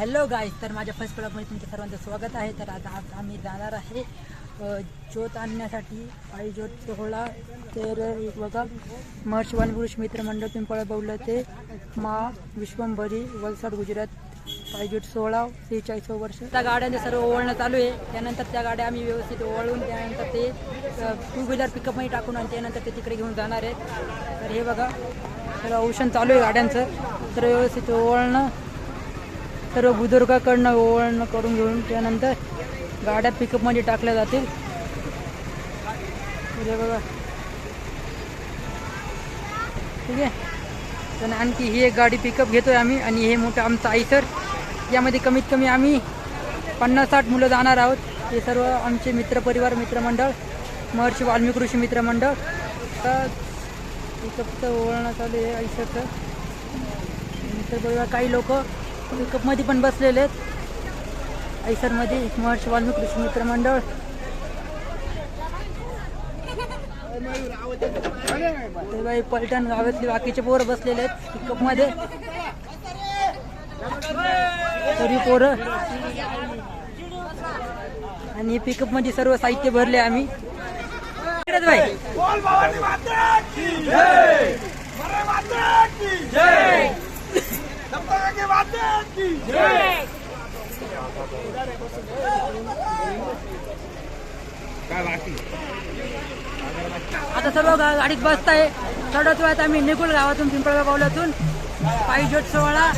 Hello guys तर माझ्या first ब्लॉगमध्ये तुमचं सर्वांचं स्वागत आहे. तर आता आज आम्ही जाणार आहे ज्योत आणण्यासाठी. आई ज्योत सोहळा तर बघा महर्षी वनपुरुष मित्र मंडळ पिंपळा बौल ते मा विश्वंभरी वलसाड गुजरात. आई ज्योत सोहळा त्रेचाळीस वर्ष. त्या गाड्यांचं सर्व ओवळणं चालू आहे. त्यानंतर त्या गाड्या आम्ही व्यवस्थित ओवळून त्यानंतर ते टू व्हीलर पिकअपमध्ये टाकून आणि त्यानंतर ते तिकडे घेऊन जाणार आहेत. तर हे बघा सर्व औषण चालू आहे गाड्यांचं. तर व्यवस्थित ओवळणं. सर्व बुजुर्गाकडनं ओवळणं करून घेऊन त्यानंतर गाड्या पिकअपमध्ये टाकल्या जातील. म्हणजे बघा. ठीक आहे? तर आणखी ही एक गाडी पिकअप घेतोय आम्ही आणि हे मोठं आमचं आईसर यामध्ये कमीत कमी आम्ही पन्नास साठ मुलं जाणार आहोत. हे सर्व आमचे मित्रपरिवार मित्रमंडळ महर्षी वाल्मिक ऋषी मित्रमंडळ. तर पिकअपचं ओवळणं चालू आहे आईसरचं मित्रपरिवार काही लोक पिकअपमध्ये पण बसलेले आहेत. ऐसरमध्ये महर्षी वाल्मिक कृषी मित्र मंडळ. ते बाई पलटण गावातले बाकीचे पोरं बसलेले आहेत. पिकअपमध्ये तरी पोरं. आणि पिकअपमध्ये सर्व साहित्य भरले आम्ही. इकडेच बाई आता सर्व गाडीत बसत आहे चढत वेळात आम्ही निकुल गावातून पिंपळगाव पावलातून पायजोट सोहळा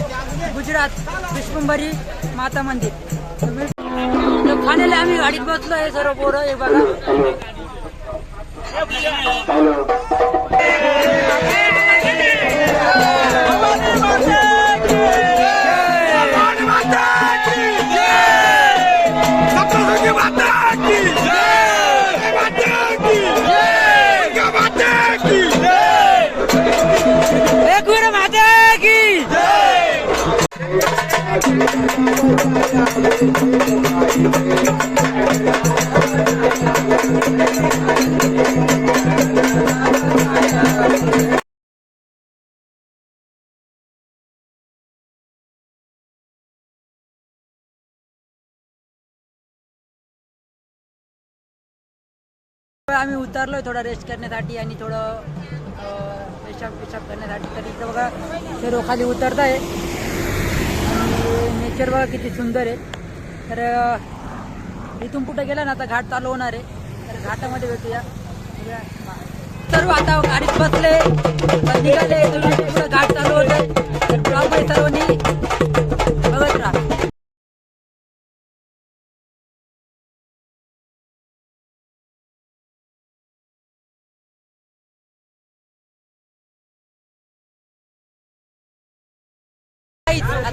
गुजरात विश्वंभरी माता मंदिर. फायनली आम्ही गाडीत बसलो आहे सर्व पोरं हे बघा. आम्ही उतरलोय थोडा रेस्ट करण्यासाठी आणि थोडं अं, पेशाब पेशाब करण्यासाठी तर इथं बघा सर्व खाली उतरत आहे आणि नेचर बघा किती सुंदर आहे. तर इथून कुठे गेला ना आता घाट चालू होणार आहे. तर घाटामध्ये भेटूया. सर्व आता गाडीत बसले. तर निघाले. तुम्ही घाट चालू होत आहे तर सर्वांनी. बघत राहा.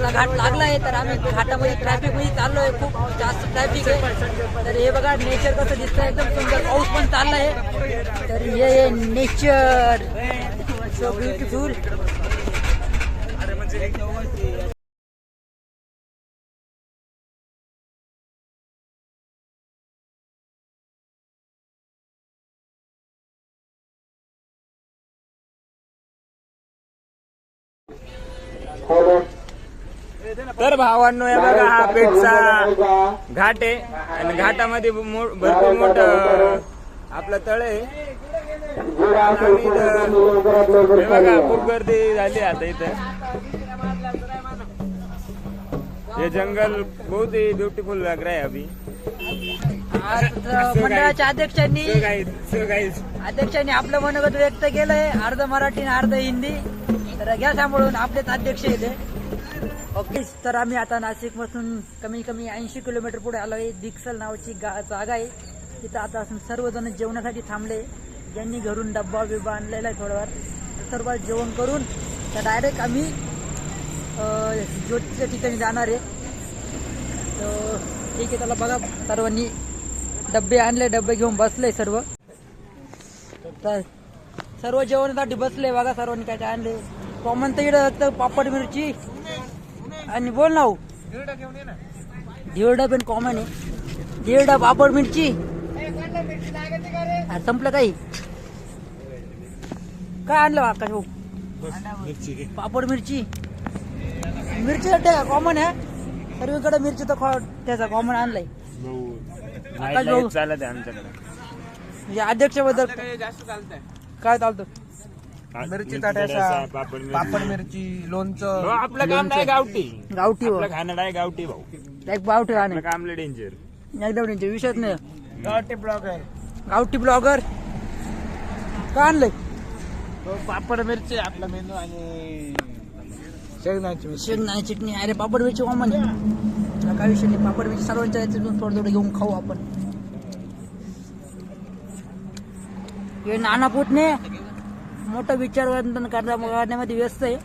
आता घाट लागला आहे, तर आम्ही घाटामध्ये ट्रॅफिक मध्ये चाललोय, खूप जास्त ट्रॅफिक आहे. तर हे बघा नेचर कसं दिसतंय, एकदम सुंदर पाऊस पण चालला आहे. तर हे नेचर सो ब्युटिफुल तर भावांनो हे बघा हा पेठचा घाट आहे. आणि घाटामध्ये मो- भरपूर मोठं आपलं तळ आहे. बघा खूप गर्दी झाली आता इथं. हे जंगल बहुत ही ब्युटिफुल लग रहा है अभी. आज मंडळाच्या अध्यक्षांनी. अध्यक्षांनी आपलं मनोगत व्यक्त केलंय. अर्ध मराठी आणि अर्ध हिंदी. तर घ्या सांभाळून आपलेच अध्यक्ष येते ओके. तर आम्ही आता नाशिकपासून कमी कमी ऐंशी किलोमीटर पुढे आलो आहे दिक्सल नावाची गा जागा आहे. तिथं आता सर्वजण जेवणासाठी थांबले. ज्यांनी घरून डब्बा बिब्बा आणलेला आहे थोडंफार सर्व जेवण करून तर डायरेक्ट आम्ही ज्योतीच्या ठिकाणी जाणार आहे. तर ठीक आहे त्याला बघा सर्वांनी. डब्बे आणले डब्बे घेऊन बसले सर्व. तर सर्व जेवणासाठी बसले बघा सर्वांनी काय काय आणले. कॉमन तर इकडं पापड मिरची आणि बोल ना हो. दीड पण कॉमन आहे. दीड पापड मिरची. हा, संपलं काही? काय आणलं आकाश भाऊ? पापड मिरची. मिरची कॉमन आहे. सर्वीकडे मिरची तर खो- त्याचा कॉमन आणलाय. जाऊ. चालत आहे आमच्याकडे. म्हणजे अध्यक्षबद्दल काय चालतं? मिरची ठेचा, पापड मिरची. मिरची हो, लोणचं आपलं काम नाही गावठी. गावठी हो. आपलं खाणं नाही गावठी भाऊ. एक आपलं काम लय डेंजर एकदम त्यांचे विषयच नाही. गावठी ब्लॉगर गावठी ब्लॉगर का आणलंय? पापड मिरची आपला मेनू आणि शेंगदाण्याची मिरची. चटणी. अरे पापड मिरची कॉमन आहे. काय विषय नाही. पापड मिरची सर्वांच्या याच्यातून थोडं थोडं घेऊन खाऊ आपण. हे नाना पुटणे. मोठं विचारवंतन करण्या- करण्यामध्ये व्यस्त आहे.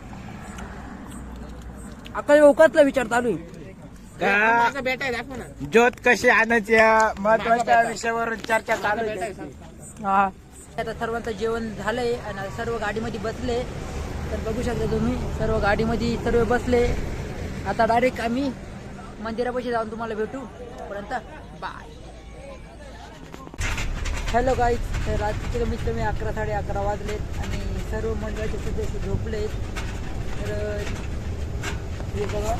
अकल ओकातला विचार चालू आहे. ज्योत कशी आणायची या महत्त्वाच्या विषयावर चर्चा चालू आहे. हा. आता सर्वांचं जेवण झालंय आणि आता सर्व गाडीमध्ये बसले. तर बघू शकता तुम्ही सर्व गाडीमध्ये सर्व बसले. आता डायरेक्ट आम्ही मंदिरापाशी जाऊन तुम्हाला भेटू. पर्यंत बाय हॅलो गाईज तर रात्रीचे कमीत कमी अकरा साडे अकरा वाजलेत आणि सर्व मंडळाचे सदस्य झोपले तर हे बघा.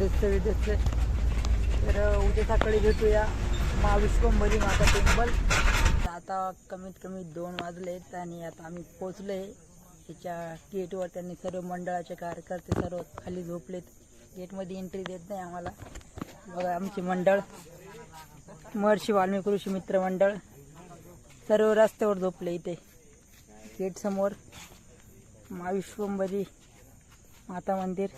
दस्त विदस्त तर उद्या सकाळी भेटूया महाविश्वंभरी माता टेम्पल. आता कमीत कमी दोन वाजलेत आणि आता आम्ही पोचलोय त्याच्या गेटवर त्यांनी सर्व मंडळाचे कार्यकर्ते सर्व खाली झोपलेत. गेटमध्ये एंट्री देत नाही आम्हाला. बघा आमचे मंडळ. महर्षी वाल्मिक ऋषी मित्र मंडळ सर्व रस्त्यावर झोपले इथे. गेट समोर महाविश्वंभरी माता मंदिर.